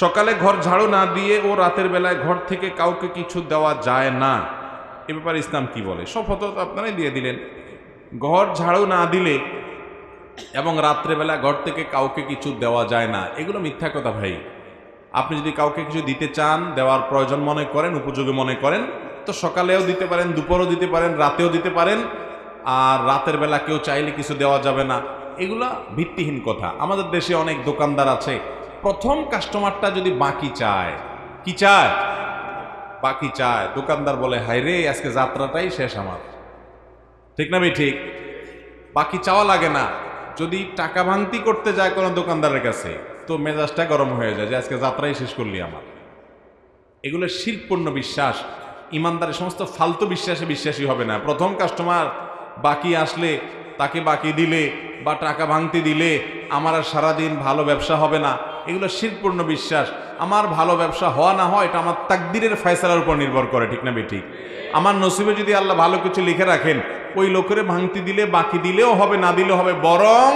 সকালে ঘর ঝাড়ু না দিয়ে ও রাতের বেলায় ঘর থেকে কাউকে কিছু দেওয়া যায় না। এ ব্যাপারে ইসলাম কি বলে? সব হতো আপনারাই দিয়ে দিলেন। ঘর ঝাড়ু না দিলে এবং রাত্রেবেলা ঘর থেকে কাউকে কিছু দেওয়া যায় না। এগুলো মিথ্যা কথা ভাই। আপনি যদি কাউকে কিছু দিতে চান, দেওয়ার প্রয়োজন মনে করেন, উপযোগী মনে করেন, তো সকালেও দিতে পারেন, দুপুরও দিতে পারেন, রাতেও দিতে পারেন, আর রাতের বেলা কেউ চাইলে কিছু দেওয়া যাবে না। এগুলা ভিত্তিহীন কথা। আমাদের দেশে অনেক দোকানদার আছে প্রথম কাস্টমারটা যদি বাকি চায়, কি চায়? বাকি চায়। দোকানদার বলে হাই রে, আজকে যাত্রাটাই শেষ আমার। ঠিক না ঠিক বাকি চাওয়া লাগে না। যদি টাকা ভাঙতি করতে যায় কোনো দোকানদারের কাছে, তো মেজাজটা গরম হয়ে যায় যে, আজকে যাত্রাই শেষ করলি আমার। এগুলো শিল্পপূর্ণ বিশ্বাস। ইমানদারের সমস্ত ফালতু বিশ্বাসে বিশ্বাসী হবে না। প্রথম কাস্টমার বাকি আসলে তাকে বাকি দিলে বা টাকা ভাঙতে দিলে আমার আর সারাদিন ভালো ব্যবসা হবে না। এগুলো শিল্পপূর্ণ বিশ্বাস। আমার ভালো ব্যবসা হওয়া না হয় এটা আমার তাকদিরের ফয়সালার উপর নির্ভর করে, ঠিক না বেঠিক? আমার নসিবে যদি আল্লাহ ভালো কিছু লিখে রাখেন, ওই লোকের ভাঙতি দিলে, বাকি দিলেও হবে, না দিলেও হবে, বরং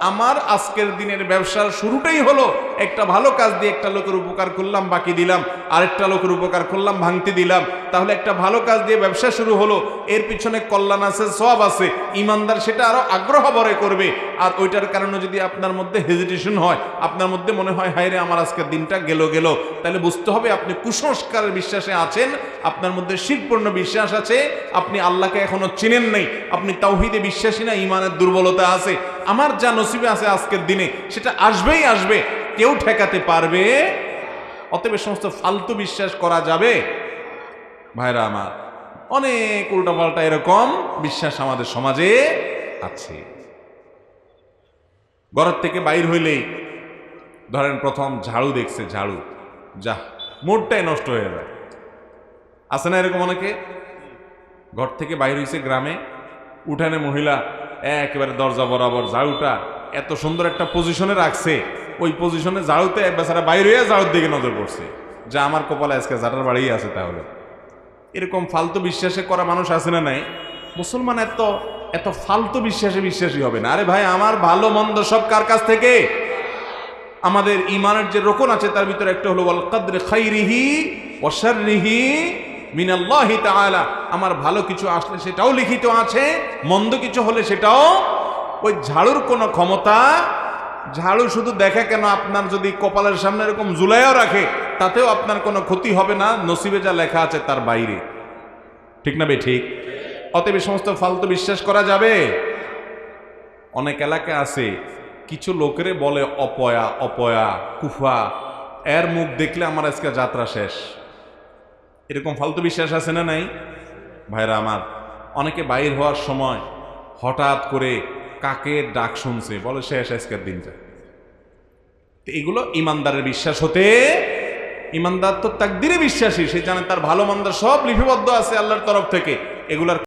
আমার আজকের দিনের ব্যবসার শুরুটাই হলো একটা ভালো কাজ দিয়ে একটা লোকের উপকার করলাম, বাকি দিলাম, আরেকটা লোকের উপকার করলাম, ভাঙতে দিলাম। তাহলে একটা ভালো কাজ দিয়ে ব্যবসা শুরু হলো, এর পিছনে কল্যাণ আছে সব আছে, ইমানদার সেটা আরও আগ্রহ ভরে করবে। আর ওইটার কারণে যদি আপনার মধ্যে হেজিটেশন হয়, আপনার মধ্যে মনে হয়, হায় রে, আমার আজকের দিনটা গেল গেল। তাহলে বুঝতে হবে আপনি কুসংস্কারের বিশ্বাসে আছেন, আপনার মধ্যে শিরপূর্ণ বিশ্বাস আছে, আপনি আল্লাহকে এখনও চিনেন নেই, আপনি তাওহিদে বিশ্বাসী না ইমানের দুর্বলতা আছে। আমার যা নসিবে আছে আজকের দিনে, সেটা আসবেই আসবে। কেউ ঠেকাতে পারবে? অতএব সমস্ত ফালতু বিশ্বাস করা যাবে? ভাইরা আমার, অনেক উল্টাপাল্টা এরকম বিশ্বাস আমাদের সমাজে আছে। ঘরের থেকে বাইর হইলেই, ধরেন প্রথম ঝাড়ু দেখছে ঝাড়ু যা মুডটাই নষ্ট হয়ে যায়। আছে না এরকম অনেকে? ঘর থেকে বাইর হয়েছে গ্রামে, উঠানে মহিলা একেবারে দরজা বরাবর ঝাড়ুটা এত সুন্দর একটা পজিশনে রাখছে। ওই পজিশনে ঝাড়ুতে বেচারা বাইরে হয়ে ঝাড়ুর দিকে নজর পড়ছে। যা আমার কপালে আজকে ঝাড়ার বাড়িই আছে তাহলে। এরকম ফালতু বিশ্বাসে করা মানুষ আছে না নাই? মুসলমান এত এত ফালতু বিশ্বাসে বিশ্বাসী হবে না। আরে ভাই, আমার ভালো মন্দ সব কার কাছ থেকে? আমাদের ইমানের যে রোকন আছে, তার ভিতরে একটা হলো, ওয়াল কদরে খাইরিহি ওয়াশাররিহি মিনাল্লাহি তাআলা। আমার ভালো কিছু আসলে সেটাও লিখিত আছে, মন্দ কিছু হলে সেটাও। ওই ঝাড়ুর কোনো ক্ষমতা ঝাড়ু শুধু দেখে কেন আপনার যদি কপালের সামনে এরকম জুলাইও রাখে, তাতেও আপনার কোনো ক্ষতি হবে না, নসিবে যা লেখা আছে তার বাইরে। ঠিক না বে ঠিক? অতএব সমস্ত ফালতু বিশ্বাস করা যাবে? অনেক এলাকা আছে, কিছু লোকেরে বলে অপয়া অপয়া, কুফা, এর মুখ দেখলে আমার আজকে যাত্রা শেষ। এরকম ফালতু বিশ্বাস আছে না নাই? ভাইরা আমার, অনেকে বাইর হওয়ার সময় হঠাৎ করে কাকের ডাক শুনছে? বলে, শেষ আজকের দিনটা। তো এগুলো ইমানদারের বিশ্বাস হতে, ইমানদার তো তাকদিরে বিশ্বাসী, সে জানে তার ভালো মন্দার সব লিপিবদ্ধ আছে আল্লাহর তরফ থেকে। এগুলার